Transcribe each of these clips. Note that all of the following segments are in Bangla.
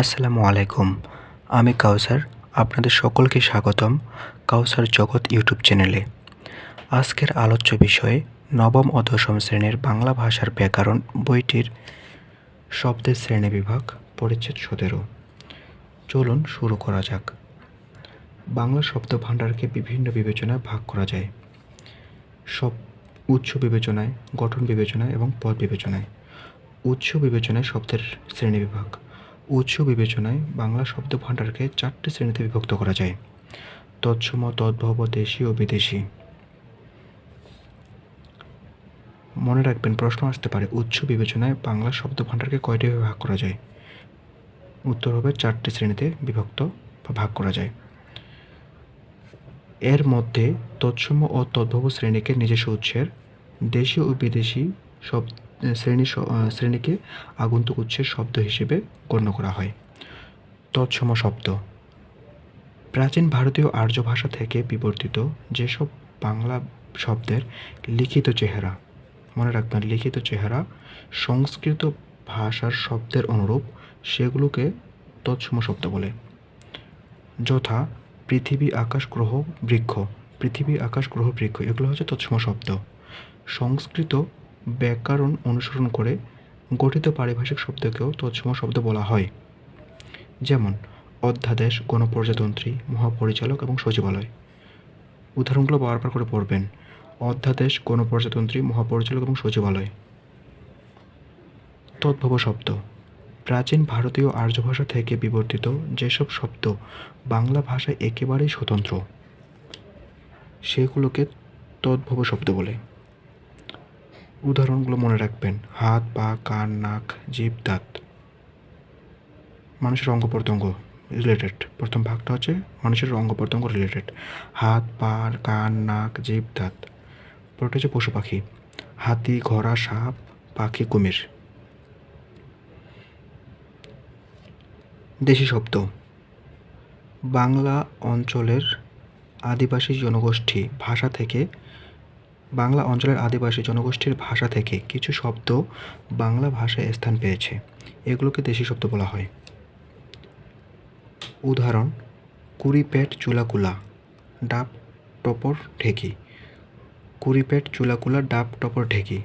আসসালামু আলাইকুম। আমি কাউসার, আপনাদের সকলকে স্বাগতম কাউসার জগৎ ইউটিউব চ্যানেলে। আজকের আলোচ্য বিষয়ে নবম ও দশম শ্রেণির বাংলা ভাষার ব্যাকরণ বইটির শব্দের শ্রেণি বিভাগ পরিচ্ছেদ সতেরো। চলুন শুরু করা যাক। বাংলা শব্দ ভাণ্ডারকে বিভিন্ন বিবেচনায় ভাগ করা যায়। সব উৎস বিবেচনায়, গঠন বিবেচনায় এবং পদ বিবেচনায়। উৎস বিবেচনায় শব্দের শ্রেণীবিভাগ উৎস বিবেচনায় বাংলা শব্দ ভাণ্ডারকে চারটি শ্রেণীতে বিভক্ত করা যায়। তৎসম, তদ্ভব, দেশি ও বিদেশি। মনে রাখবেন, প্রশ্ন আসতে পারে, উৎস বিবেচনায় বাংলা শব্দ ভাণ্ডারকে কয়টি ভাগ করা যায়? উত্তর হবে, চারটি শ্রেণীতে বিভক্ত বা ভাগ করা যায়। এর মধ্যে তৎসম ও তদ্ভব শ্রেণীকে নিজস্ব উৎসের দেশীয় ও বিদেশি সব শ্রেণি শ্রেণীকে আগন্তুক উৎসের শব্দ হিসেবে গণ্য করা হয়। তৎসম শব্দ। প্রাচীন ভারতীয় আর্য ভাষা থেকে বিবর্তিত যেসব বাংলা শব্দের লিখিত চেহারা, মনে রাখবেন লিখিত চেহারা, সংস্কৃত ভাষার শব্দের অনুরূপ, সেগুলোকে তৎসম শব্দ বলে। যথা পৃথিবী আকাশ গ্রহ বৃক্ষ, পৃথিবী আকাশ গ্রহ বৃক্ষ, এগুলো হচ্ছে তৎসম শব্দ। সংস্কৃত ব্যাকরণ অনুসরণ করে গঠিত পারিভাষিক শব্দকেও তৎসম শব্দ বলা হয়। যেমন, অধ্যাদেশ গণপ্রজাতন্ত্রী মহাপরিচালক এবং সচিবালয়। উদাহরণগুলো বারবার করে পড়বেন। অধ্যাদেশ গণপ্রজাতন্ত্রী মহাপরিচালক এবং সচিবালয়। তদ্ভব শব্দ। প্রাচীন ভারতীয় আর্য ভাষা থেকে বিবর্তিত যেসব শব্দ বাংলা ভাষায় একেবারেই স্বতন্ত্র, সেগুলোকে তদ্ভব শব্দ বলে। উদাহরণগুলো মনে রাখবেন। হাত, পা, কান, নাক জীব দাঁত। মানুষের অঙ্গ প্রত্যঙ্গ রিলেটেড প্রথম ভাগটা হচ্ছে মানুষের অঙ্গ প্রত্যঙ্গ রিলেটেড হাত, পা, কান, নাক জীব দাঁত। পরটা হচ্ছে পশু পাখি। হাতি, ঘোড়া, সাপ, পাখি, কুমির। দেশি শব্দ। বাংলা অঞ্চলের আদিবাসী জনগোষ্ঠী ভাষা থেকে বাংলা অঞ্চলের আদিবাসী জনগোষ্ঠীর ভাষা থেকে কিছু শব্দ বাংলা ভাষায় স্থান পেয়েছে। এগুলোকে দেশি শব্দ বলা হয়। উদাহরণ, কুড়িপেট চুলাকুলা, ডাব টপর ঢেকি। কুড়িপেট চুলাকুলা, ডাব টপর ঢেকি।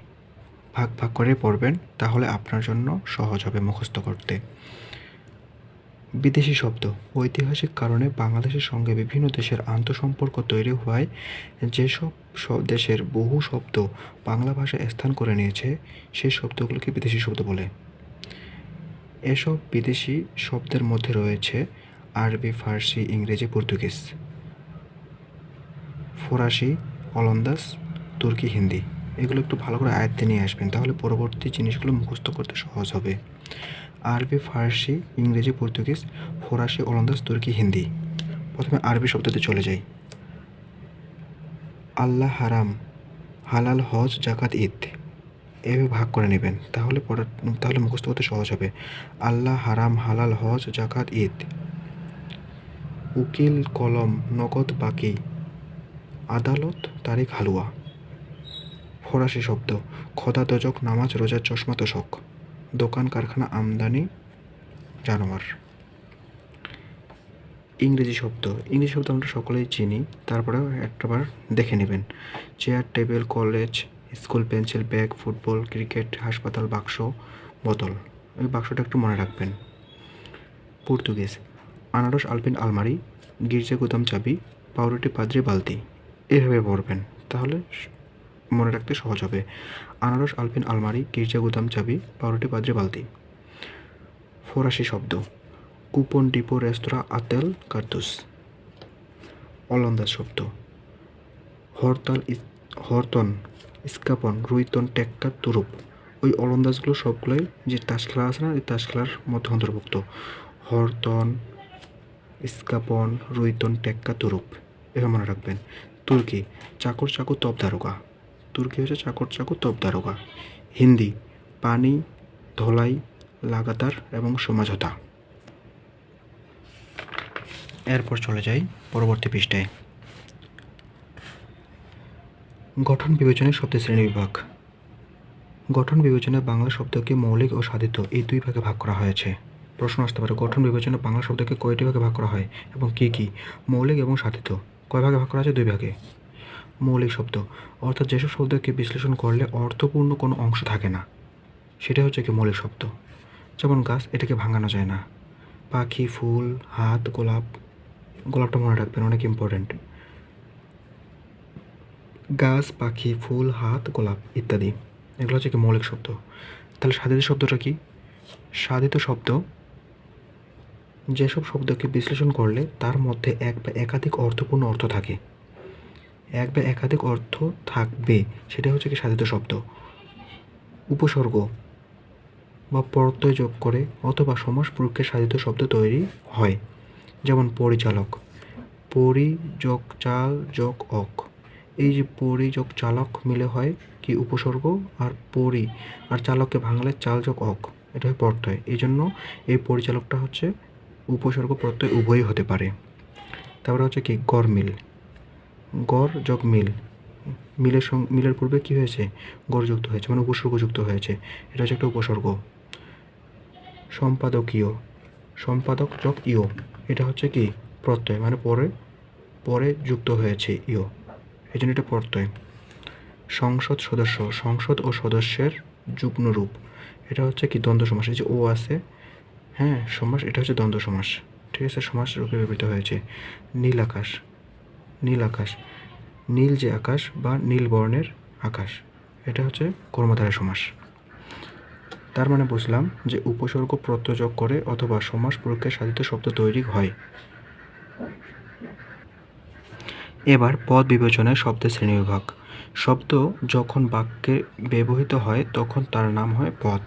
ভাগ ভাগ করে পড়বেন, তাহলে আপনার জন্য সহজ হবে মুখস্থ করতে। বিদেশি শব্দ। ঐতিহাসিক কারণে বাংলাদেশের সঙ্গে বিভিন্ন দেশের আন্তঃসম্পর্ক তৈরি হওয়ায় যেসব স- দেশের বহু শব্দ বাংলা ভাষায় স্থান করে নিয়েছে, সেই শব্দগুলোকে বিদেশি শব্দ বলে। এসব বিদেশি শব্দের মধ্যে রয়েছে আরবি, ফার্সি, ইংরেজি, পর্তুগিজ, ফরাসি অলন্দাজ তুর্কি, হিন্দি। এগুলো একটু ভালো করে আয়ত্তে নিয়ে আসবেন, তাহলে পরবর্তী জিনিসগুলো মুখস্থ করতে সহজ হবে। আরবি, ফার্সি, ইংরেজি, পর্তুগিজ, ফরাসি, ওলন্দাজ, তুর্কি, হিন্দি। প্রথমে আরবি শব্দতে চলে যাই আল্লাহ হারাম, হালাল হজ, জাকাত, ঈদ। এভাবে ভাগ করে নেবেন। তাহলে পড়া, তাহলে মুখস্থ করতে সহজ হবে। আল্লাহ হারাম, হালাল হজ, জাকাত, ঈদ। উকিল, কলম, নগদ, বাকি। আদালত, তারিখ, হালুয়া। ফরাসি শব্দ খোদা দজক নামাজ, রোজার চশমা, তোষক। দোকান, কারখানা, আমদানি, জানোয়ার। ইংরেজি শব্দ। ইংরেজি শব্দ আমরা সকলেই চিনি। তারপরে একটাবার দেখে নেবেন। Chair, table, college, school, pencil, bag, football, cricket, হাসপাতাল, বাক্স, বোতল। ওই বাক্সটা একটু মনে রাখবেন। পর্তুগিজ। আনারস, আলপিন, আলমারি, গির্জা, গুদাম, চাবি, পাউরুটি, পাদ্রি, বালতি। এভাবে পড়বেন তাহলে মনে রাখতে সহজ হবে। আনারস, আলপিন, আলমারি, গির্জা, গুদাম, চাবি, পাউরুটি পাদ্রি বালতি। ফরাসি শব্দ। কুপন, ডিপো, রেস্তোরাঁ, আতেল, কার্তুস। অলন্দাজ শব্দ। হরতাল হরতন ইস্কাপন রুইতন, টেক্কা, তুরুপ। ওই অলন্দাজগুলো সবগুলোই যে তাস খেলা আছে না এই তাস খেলার মধ্যে অন্তর্ভুক্ত। হরতন ইস্কাপন রুইতন, টেক্কা, তুরুপ। এভাবে মনে রাখবেন। তুর্কি, চাকর চাকর তপ তুর্কি হচ্ছে চাকর চাকু তপ দারোগা হিন্দি, পানি, ধলাই, লাগাতার এবং সমঝোতা। এরপর চলে যাই পরবর্তী পৃষ্ঠায়। গঠন বিবেচনায় শব্দের শ্রেণীবিভাগ গঠন বিবেচনায় বাংলা শব্দকে মৌলিক ও সাধিত এই দুই ভাগে ভাগ করা হয়েছে। প্রশ্ন আসতে পারে, গঠন বিবেচনা বাংলা শব্দকে কয়টি ভাগে ভাগ করা হয় এবং কী কী? মৌলিক এবং সাধিত। কয় ভাগে ভাগ করা আছে? দুই ভাগে। মৌলিক শব্দ। অর্থাৎ যেসব শব্দকে বিশ্লেষণ করলে অর্থপূর্ণ কোনো অংশ থাকে না। সেটা হচ্ছে কি মৌলিক শব্দ। যেমন গাছ, এটাকে ভাঙানো যায় না। পাখি, ফুল, হাত, গোলাপ, গোলাপটা মনে রাখবেন, অনেক ইম্পর্ট্যান্ট গাছ, পাখি, ফুল, হাত, গোলাপ ইত্যাদি, এগুলো হচ্ছে কি মৌলিক শব্দ। তাহলে সাধিত শব্দটা কি? সাধিত শব্দ যেসব শব্দকে বিশ্লেষণ করলে তার মধ্যে এক বা একাধিক অর্থপূর্ণ অর্থ থাকে। এক বা একাধিক অর্থ থাকবে। সেটা হচ্ছে কি সাধিত শব্দ। উপসর্গ বা প্রত্যয় যোগ করে অথবা সমাস প্রয়োগকে সাধিত শব্দ তৈরি হয়। যেমন পরিচালক পরি যোগ চাল যোগ অক। এই যে পরি যোগ চালক মিলে হয় কি উপসর্গ আর পরি, আর চালককে ভাঙলে চাল যোগ অক, এটা হয় প্রত্যয়। এই জন্য এই পরিচালকটা হচ্ছে উপসর্গ প্রত্যয় উভয়ই হতে পারে। তারপরে হচ্ছে কি গরমিল গড় যোগ মিল। মিলের সঙ্গে মিলের পূর্বে কী হয়েছে? গড় যুক্ত হয়েছে মানে উপসর্গ যুক্ত হয়েছে। এটা হচ্ছে একটা উপসর্গ। সম্পাদকীয়। সম্পাদক যোগ ইও। এটা হচ্ছে কি? প্রত্যয় মানে পরে পরে যুক্ত হয়েছে ইও। এই জন্য এটা প্রত্যয়। সংসদ সদস্য, সংসদ ও সদস্যের যুগ্ম রূপ এটা হচ্ছে কি? দ্বন্দ্ব সমাস। এই যে ও আছে হ্যাঁ সমাস, এটা হচ্ছে দ্বন্দ্ব সমাস। ঠিক আছে, সমাস রূপে ব্যবহৃত হয়েছে। নীল আকাশ নীল আকাশ। নীল যে আকাশ বা নীল বর্ণের আকাশ, এটা হচ্ছে কর্মধারয় সমাস। তার মানে বুঝলাম যে উপসর্গ প্রত্যযোগ করে অথবা সমাস প্রয়োগের সাধিত শব্দ তৈরি হয়। এবার পদ বিবেচনায় শব্দের শ্রেণীবিভাগ। শব্দ যখন বাক্যে ব্যবহৃত হয়, তখন তার নাম হয় পদ।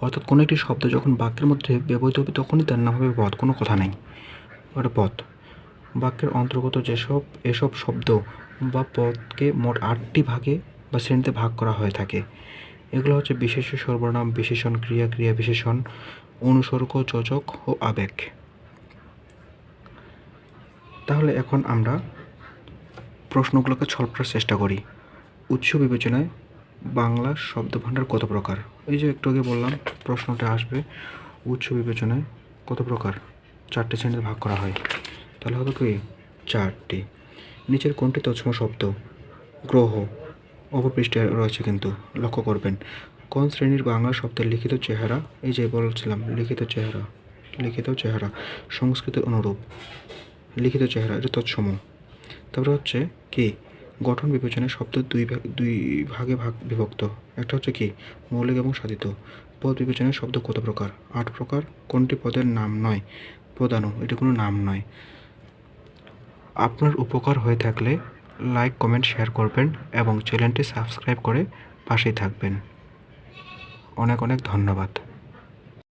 অর্থাৎ কোনো একটি শব্দ যখন বাক্যের মধ্যে ব্যবহৃত হবে, তখনই তার নাম হবে পদ, কোনো কথা নেই। ওটা পদ। বাক্যের অন্তর্গত যেসব, এসব শব্দ বা পদকে মোট আটটি ভাগে বা শ্রেণীতে ভাগ করা হয়ে থাকে। এগুলো হচ্ছে বিশেষ সর্বনাম, বিশেষণ, ক্রিয়া ক্রিয়া বিশেষণ, অনুসর্গ যোজক ও আবেগ। তাহলে এখন আমরা প্রশ্নগুলোকে করার চেষ্টা করি। উৎস বিবেচনায় বাংলা শব্দভাণ্ডার কত প্রকার? এই যে একটু আগে বললাম, প্রশ্নটা আসবে, উৎস বিবেচনায় কত প্রকার? চারটে শ্রেণীতে ভাগ করা হয়। তাহলে হবে কি? চারটি। নিচের কোনটি তৎসম শব্দ? গ্রহ। অপপৃষ্ঠে রয়েছে কিন্তু, লক্ষ্য করবেন। কোন শ্রেণির বাংলা শব্দের লিখিত চেহারা? এই যে বলছিলাম, লিখিত চেহারা। লিখিত চেহারা। সংস্কৃতের অনুরূপ। লিখিত চেহারা, এটা তৎসম। তারপরে হচ্ছে কি? গঠন বিবেচনায় শব্দ দুই ভাগ, দুই ভাগে ভাগ বিভক্ত। একটা হচ্ছে কি? মৌলিক এবং সাধিত। পদ বিবেচনায় শব্দ কত প্রকার? আট প্রকার। কোনটি পদের নাম নয়? প্রধানু এটা কোনো নাম নয়। আপনার উপকার হয়ে থাকলে লাইক, কমেন্ট, শেয়ার করবেন এবং চ্যানেলটি সাবস্ক্রাইব করে পাশেই থাকবেন। অনেক অনেক ধন্যবাদ।